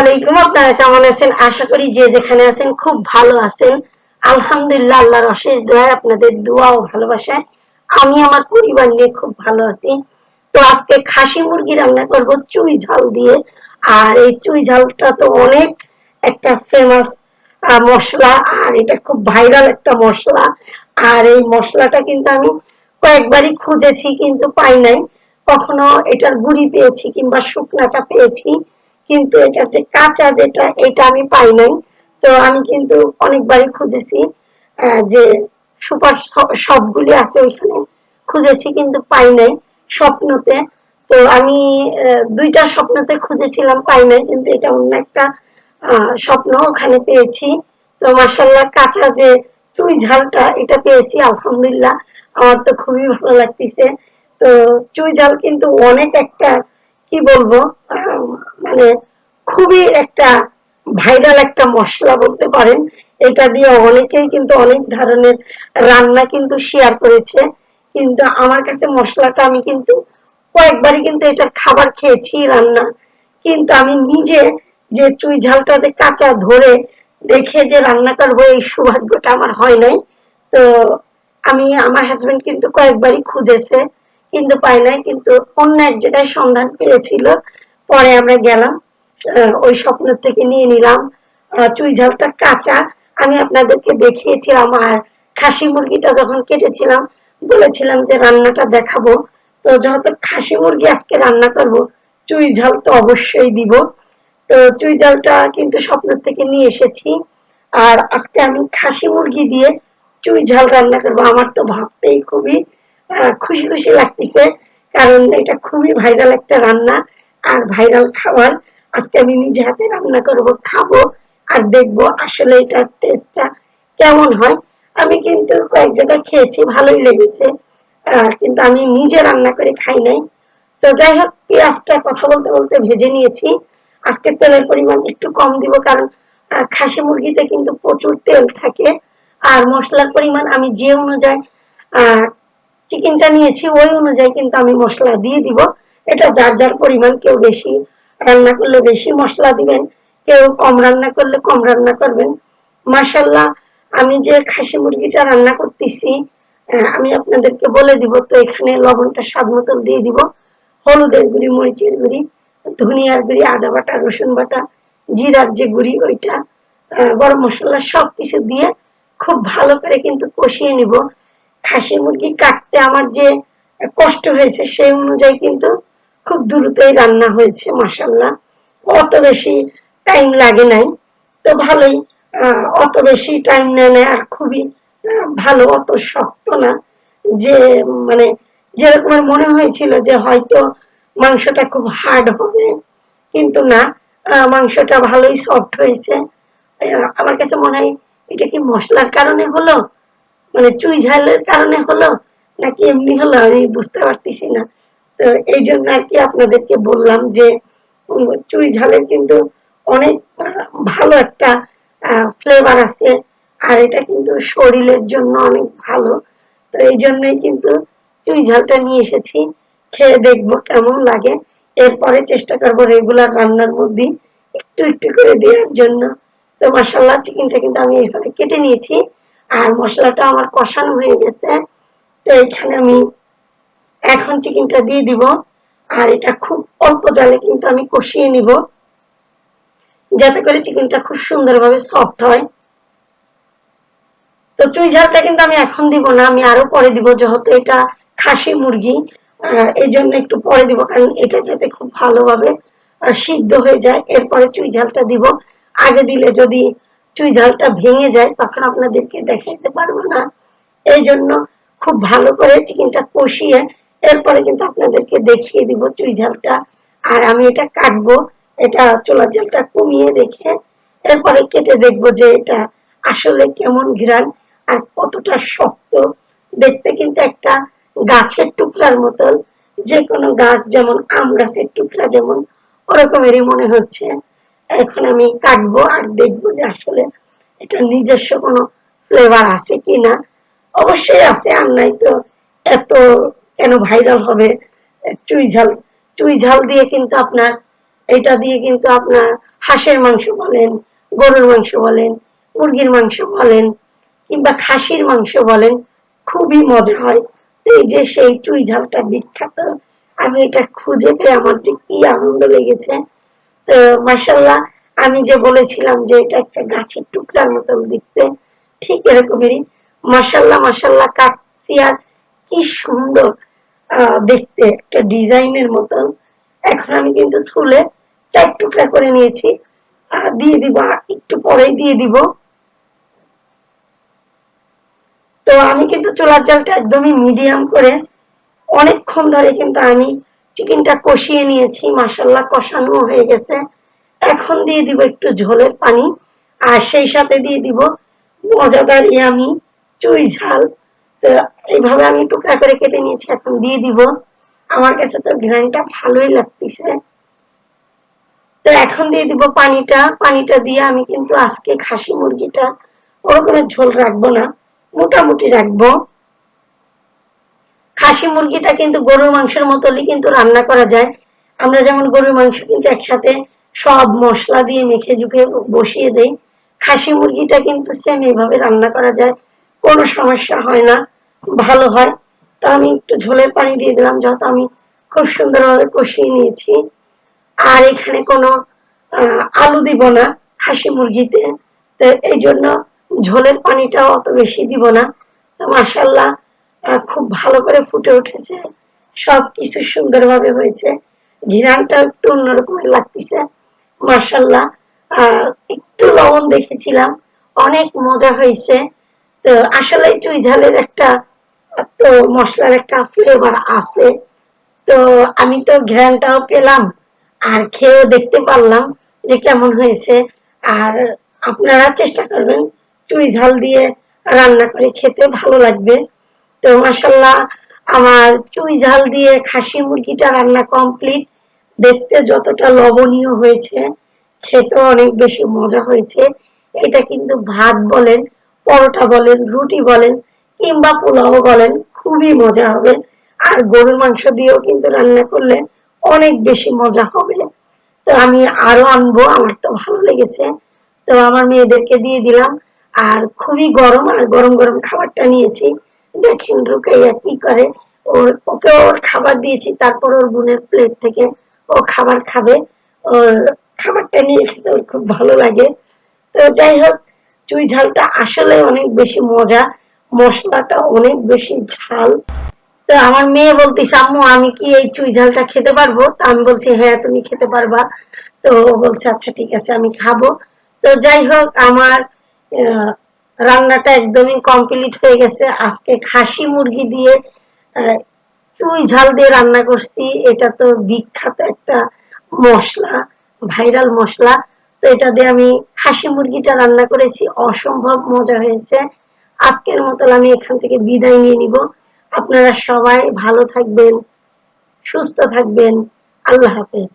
আলাইকুম, আপনারা কেমন আছেন? আশা করি যে যেখানে আছেন খুব ভালো আছেন। আলহামদুলিল্লাহ, আল্লাহর অশেষ দোয়ায় আপনাদের দোয়া ও ভালোবাসায় আমি আমার পরিবার নিয়ে খুব ভালো আছি। তো আজকে খাসি মুরগি রান্না করব চুই ঝাল দিয়ে। আর এই চুই ঝালটা তো অনেক একটা ফেমাস মশলা, আর এটা খুব ভাইরাল একটা মশলা। আর এই মশলাটা কিন্তু আমি কয়েকবারই খুঁজেছি কিন্তু পাই নাই। কখনো এটার গুড়ি পেয়েছি কিংবা শুকনাটা পেয়েছি। কিন্তু এটা যে কাঁচা যেটা, এটা আমি পাই নাই। তো আমি কিন্তু অনেকবারই খুঁজেছি যে সুপার সবগুলি আছে ওইখানে। খুঁজেছি কিন্তু পাই নাই স্বপ্নতে। তো আমি দুইটা স্বপ্নতে খুঁজেছিলাম, পাই নাই, কিন্তু এটা অন্য একটা স্বপ্ন ওখানে পেয়েছি। তো মার্শাল্লাহ কাঁচা যে চুই ঝালটা, এটা পেয়েছি, আলহামদুলিল্লাহ। আমার তো খুবই ভালো লাগতেছে। তো চুই ঝাল কিন্তু অনেক একটা কি বলব? মানে খুবই একটা ভাইরাল একটা মশলা বলতে পারেন। এটা দিয়ে অনেকেই কিন্তু অনেক ধরনের রান্না কিন্তু শেয়ার করেছে। কিন্তু আমার কাছে মশলাটা আমি কিন্তু কয়েকবারই কিন্তু এটা খাবার খেয়েছি রান্না। কিন্তু আমি নিজে যে চুই ঝালটা যে কাঁচা ধরে দেখে যে রান্না করব, এই সৌভাগ্যটা আমার হয় নাই। তো আমি, আমার হাজবেন্ড কিন্তু কয়েকবারই খুঁজেছে। কিন্তু পাই নাই। কিন্তু অন্য এক জায়গায় সন্ধান পেয়েছিল। পরে আমরা গেলাম ওই স্বপ্ন থেকে নিয়ে নিলাম চুই ঝালটা কাঁচা। আমি আপনাদেরকে দেখিয়েছিলাম আর খাসি মুরগিটা যখন কেটেছিলাম, বলেছিলাম যে রান্নাটা দেখাবো। তো যেহেতু খাসি মুরগি আজকে রান্না করব, চুই ঝাল তো অবশ্যই দিব। তো চুই ঝালটা কিন্তু স্বপ্ন থেকে নিয়ে এসেছি। আর আজকে আমি খাসি মুরগি দিয়ে চুই ঝাল রান্না করব। আমার তো ভাবতেই খুবই খুশি খুশি লাগতেছে। কারণ এটা খুবই ভাইরাল একটা রান্না আর ভাইরাল খাবার। আজকে আমি নিজে হাতে রান্না করব, খাব আর দেখব আসলে এটার টেস্টটা কেমন হয়। আমি কিন্তু কয়েক জায়গায় খেয়েছি, ভালোই লেগেছে। কিন্তু আমি নিজে রান্না করে খাই নাই। তো যাই হোক, পেঁয়াজটা কথা বলতে বলতে ভেজে নিয়েছি। আজকে তেলের পরিমাণ একটু কম দিব কারণ খাসি মুরগিতে কিন্তু প্রচুর তেল থাকে। আর মশলার পরিমাণ আমি যে অনুযায়ী চিকেনটা নিয়েছি, ওই অনুযায়ী কিন্তু আমি মশলা দিয়ে দিব। এটা যার যার পরিমাণ, কেউ বেশি রান্না করলে বেশি মশলা দিবেন, কেউ কম রান্না করলে কম রান্না করবেন। মাসাল্লাহ আমি যে খাসি মুরগিটা রান্না করতেছি আমি আপনাদেরকে বলে দিব, তো এখানে লবণটা স্বাদ মতন দিয়ে দিব। হলুদের গুঁড়ি, মরিচের গুঁড়ি, ধনিয়ার গুঁড়ি, আদা বাটা, রসুন বাটা, জিরার যে গুঁড়ি, ওইটা গরম মশলা সব কিছু দিয়ে খুব ভালো করে কিন্তু কষিয়ে নিব। খাসি মুরগি কাটতে আমার যে কষ্ট হয়েছে সেই অনুযায়ী কিন্তু খুব দ্রুতই রান্না হয়েছে মাসাল্লাহ অত বেশি টাইম লাগে নাই। তো ভালোই অত বেশি টাইম নেয় নেয় আর খুবই ভালো, অত শক্ত না। যে মানে যেরকম মনে হয়েছিল যে হয়তো মাংসটা খুব হার্ড হবে, কিন্তু না মাংসটা ভালোই সফট হয়েছে। আমার কাছে মনে হয় এটা কি মশলার কারণে হলো? মানে চুই ঝালের কারণে হলো, নাকি এমনি হলো? আমি বুঝতে পারতেছি না। তো এই জন্য আর কি আপনাদেরকে বললাম যে চুই ঝালের কিন্তু অনেক ভালো একটা ফ্লেভার আছে, আর এটা কিন্তু শরীরের জন্য অনেক ভালো। তো এই জন্যই কিন্তু চুই ঝালটা নিয়ে এসেছি। খেয়ে দেখব কেমন লাগে। এরপরে চেষ্টা করব রেগুলার রান্নার মধ্যে একটু একটু করে দেওয়ার জন্য। তো মশাল্লা চিকেনটা কিন্তু আমি এইভাবে কেটে নিয়েছি। আর মশলাটা আমার কষানো হয়ে গেছে। তো এখানে আমি এখন চিকেনটা দিয়ে দিব। আর এটা খুব অল্প জালে কিন্তু আমি কষিয়ে নিব। যাতে করে চিকেনটা খুব সুন্দরভাবে সফট হয়। তো চুই ঝালটা কিন্তু আমি এখন দিব না, আমি আরও পরে দিব যেহেতু এটা খাসি মুরগি। এই জন্য একটু পরে দিব, কারণ এটা যাতে খুব ভালোভাবে সিদ্ধ হয়ে যায়। এরপরে চুই ঝালটা দিব। আগে দিলে যদি চুই ঝালটা ভেঙে যায়, তখন আপনাদেরকে দেখাইতে পারব না। এই জন্য খুব ভালো করে চিকেনটা কষিয়ে এরপরে কিন্তু আপনাদেরকে দেখিয়ে দিব চুই ঝালটা। আর আমি এটা কাটবো, এটা চোলার ঝালটা কমিয়ে রেখে এরপরে কেটে দেখব যে এটা আসলে কেমন ঘিরান আর কতটা শক্ত। দেখতে কিন্তু একটা গাছের টুকরার মতন যে কোনো গাছ, যেমন আম গাছের টুকরা যেমন, ওরকমেরই মনে হচ্ছে। এখন আমি কাটবো আর দেখব যে আসলে এটা নিজস্ব কোনো ফ্লেভার আছে কিনা। অবশ্যই আছে, আর নাই তো এত কেন ভাইরাল হবে? চুই ঝাল চুই ঝাল দিয়ে কিন্তু আপনার, এটা দিয়ে কিন্তু আপনার হাঁসের মাংস বলেন, গরুর মাংস বলেন, মুরগির মাংস বলেন, কিংবা খাসির মাংস বলেন, খুবই মজা হয়। এই যে সেই চুই ঝালটা বিখ্যাত, আমি এটা খুঁজে পেয়ে আমার যে কি আনন্দ লেগেছে মাসাল্লাহ আমি যে বলেছিলাম যে এটা একটা গাছের টুকরার মতন দেখতে, ঠিক এরকমেরই। মাসাল্লাহ মাসাল্লাহ কাটছি আর কি সুন্দর দেখতে, একটা ডিজাইনের মতন। এখন আমি কিন্তু স্কুলে চার টুকরা করে নিয়েছি। দিয়ে দিব, একটু পরেই দিয়ে দিব। তো আমি কিন্তু চুলার জালটা একদমই মিডিয়াম করে অনেকক্ষণ ধরে কিন্তু আমি চিকেনটা কষিয়ে নিয়েছি মাসাল্লাহ কষানো হয়ে গেছে। এখন দিয়ে দিব একটু ঝোলের পানি, আর সেই সাথে দিয়ে দিব মজাদার ইয়ামি, চুই ঝাল। তো এইভাবে আমি টুকরা করে কেটে নিয়েছি, এখন দিয়ে দিব। আমার কাছে তো ঘ্রানটা ভালোই লাগতেছে। তো এখন দিয়ে দিব পানিটা। পানিটা দিয়ে আমি কিন্তু আজকে খাসি মুরগিটা ওরকমের ঝোল রাখব না, মোটামুটি রাখব। খাসি মুরগিটা কিন্তু গরুর মাংসের মতনই কিন্তু রান্না করা যায়। আমরা যেমন গরুর মাংস কিন্তু একসাথে সব মশলা দিয়ে মেখে ঝুঁকে বসিয়ে দেই। খাসি মুরগিটা কিন্তু সেম এইভাবে রান্না করা যায়। কোনো সমস্যা হয় না, ভালো হয়। তো আমি একটু ঝোলের পানি দিয়ে দিলাম যত আমি খুব সুন্দরভাবে কষিয়ে নিয়েছি। আর এখানে কোনো আলু দিব না খাসি মুরগিতে। তো এই জন্য ঝোলের পানিটাও অত বেশি দিব না। তো মাসাল্লাহ খুব ভালো করে ফুটে উঠেছে। সব কিছু সুন্দরভাবে হয়েছে। ঘিরানটা একটু অন্যরকমের লাগতেছে। মাসাল্লাহ একটু লবণ দেখেছিলাম। অনেক মজা হয়েছে। তো আসলে চুই ঝালের একটা, তো মশলার একটা ফ্লেভার আছে। তো আমি তো ঘ্রানটাও পেলাম। আর খেয়েও দেখতে পারলাম যে কেমন হয়েছে। আর আপনারা চেষ্টা করবেন চুই ঝাল দিয়ে রান্না করে খেতে ভালো লাগবে। তো মাসাল্লাহ আমার চুই ঝাল দিয়ে খাসি মুরগিটা রান্না কমপ্লিট দেখতে যতটা লবণীয় হয়েছে খেতে অনেক বেশি মজা হয়েছে। এটা কিন্তু ভাত বলেন, পরোটা বলেন, রুটি বলেন, কিংবা পোলাও বলেন, খুবই মজা হবে। আর গরুর মাংস দিয়েও কিন্তু রান্না করলে অনেক বেশি মজা হবে। তো আমি আরও আনব, আমার তো ভালো লেগেছে। তো আমার মেয়েদেরকে দিয়ে দিলাম। আর খুবই গরম, আর গরম গরম খাবারটা নিয়েছি। দেখেন রুকাইয়া কি করে। ওর ওকে ওর খাবার দিয়েছি, তারপর ওর বোনের প্লেট থেকে ও খাবার খাবে। ওর খাবারটা নিয়ে খেতে ওর খুব ভালো লাগে। তো যাই হোক, চুই ঝালটা আসলে অনেক বেশি মজা, মশলাটা অনেক বেশি ঝাল। তো আমার মেয়ে বলতেছে, আম্মু, আমি কি এই চুই ঝালটা খেতে পারব? তো আমি বলছি হ্যাঁ তুমি খেতে পারবা। তো বলছে আচ্ছা ঠিক আছে, আমি খাব। তো যাই হোক, আমার রান্নাটা একদমই কমপ্লিট হয়ে গেছে। আজকে খাসি মুরগি দিয়ে চুই ঝাল দিয়ে রান্না করছি। এটা তো বিখ্যাত একটা মশলা, ভাইরাল মশলা। তো এটা দিয়ে আমি খাসি মুরগিটা রান্না করেছি। অসম্ভব মজা হয়েছে। আজকের মতো আমি এখান থেকে বিদায় নিয়ে নিব। আপনারা সবাই ভালো থাকবেন, সুস্থ থাকবেন। আল্লাহ হাফেজ।